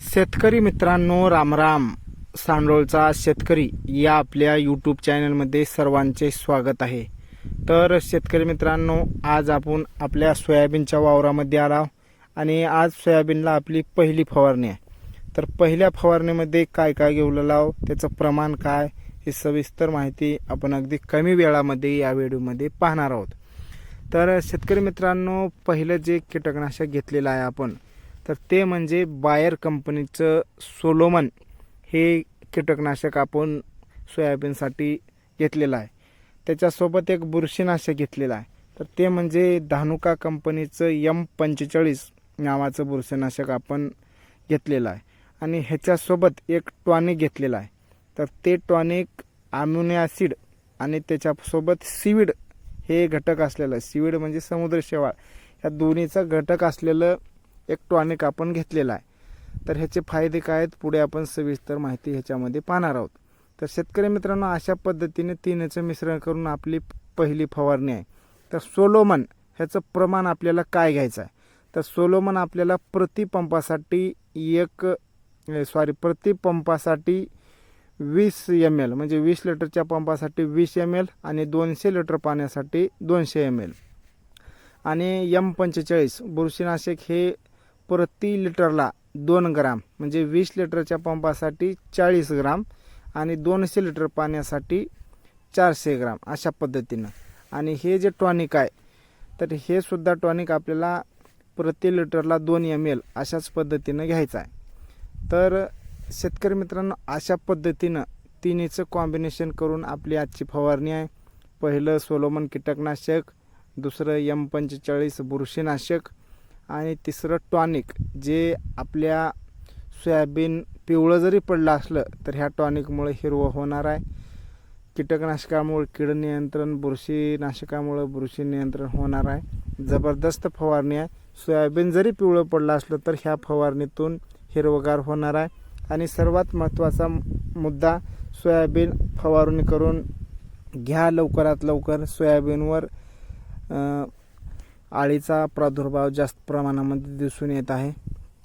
शेतकरी मित्रांनो रामराम सांडोळचा शेतकरी या आपल्या यूट्यूब चॅनलमध्ये सर्वांचे स्वागत आहे. तर शेतकरी मित्रांनो आज आपण आपल्या सोयाबीनच्या वावरामध्ये आला आणि आज सोयाबीनला आपली पहिली फवारणी आहे. तर पहिल्या फवारणीमध्ये काय काय घेऊलेलं लाव त्याचं प्रमाण काय ही सविस्तर माहिती आपण अगदी कमी वेळामध्ये या व्हिडिओमध्ये पाहणार आहोत. तर शेतकरी मित्रांनो पहिलं जे कीटकनाशक घेतलेलं आहे आपण तर ते म्हणजे बायर कंपनीचं सोलोमन हे कीटकनाशक आपण सोयाबीनसाठी घेतलेलं आहे. त्याच्यासोबत एक बुरशीनाशक घेतलेलं आहे. तर ते म्हणजे धानुका कंपनीचं यम पंचेचाळीस नावाचं बुरशीनाशक आपण घेतलेलं आहे. आणि ह्याच्यासोबत एक टॉनिक घेतलेला आहे. तर ते टॉनिक अम्युनो ॲसिड आणि त्याच्यासोबत सीविड हे घटक असलेलं सीविड म्हणजे समुद्र शेवाळ. या दोन्हीचा घटक असलेलं एक टॉनिक आपण घेतलेला आहे. तर ह्याचे फायदे काय आहेत? पुढे आपण सविस्तर माहिती ह्याच्यामध्ये पाहणार आहोत. तर शेतकरी मित्रांनो अशा पद्धतीने तीनचं मिश्रण करून आपली पहिली फवारणी आहे. तर सोलोमन ह्याचं प्रमाण आपल्याला काय घ्यायचं आहे? तर सोलोमन आपल्याला प्रति पंपासाठी एक सॉरी प्रति पंपासाठी वीस एम एल म्हणजे वीस लिटरच्या पंपासाठी वीस एम एल आणि दोनशे लिटर पाण्यासाठी दोनशे एम एल आणि यम पंचेचाळीस बुरशीनाशक हे प्रति लिटरला दोन ग्राम म्हणजे वीस लिटरच्या पंपासाठी चाळीस ग्राम आणि दोनशे लिटर पाण्यासाठी चारशे ग्राम अशा पद्धतीनं. आणि हे जे टॉनिक आहे तर हे सुद्धा टॉनिक आपल्याला प्रति लिटरला दोन एम एल अशाच पद्धतीनं घ्यायचं आहे. तर शेतकरी मित्रांनो अशा पद्धतीनं तिन्हीचं कॉम्बिनेशन करून आपली आजची फवारणी आहे. पहिलं सोलोमन कीटकनाशक दुसरं यम पंचेचाळीस बुरशीनाशक आणि तिसरं टॉनिक जे आपल्या सोयाबीन पिवळं जरी पडलं असलं तर ह्या टॉनिकमुळे हिरवं होणार आहे. कीटकनाशकामुळे कीड नियंत्रण बुरशीनाशकामुळे बुरशी नियंत्रण होणार आहे. जबरदस्त फवारणी आहे. सोयाबीन जरी पिवळं पडलं असलं तर ह्या फवारणीतून हिरवगार होणार आहे. आणि सर्वात महत्त्वाचा मुद्दा सोयाबीन फवारणी करून घ्या लवकरात लवकर. सोयाबीनवर आळीचा प्रादुर्भाव जास्त प्रमाणामध्ये दिसून येत आहे.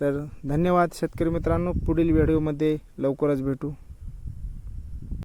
तर धन्यवाद शेतकरी मित्रांनो. पुढील व्हिडिओमध्ये लवकरच भेटू.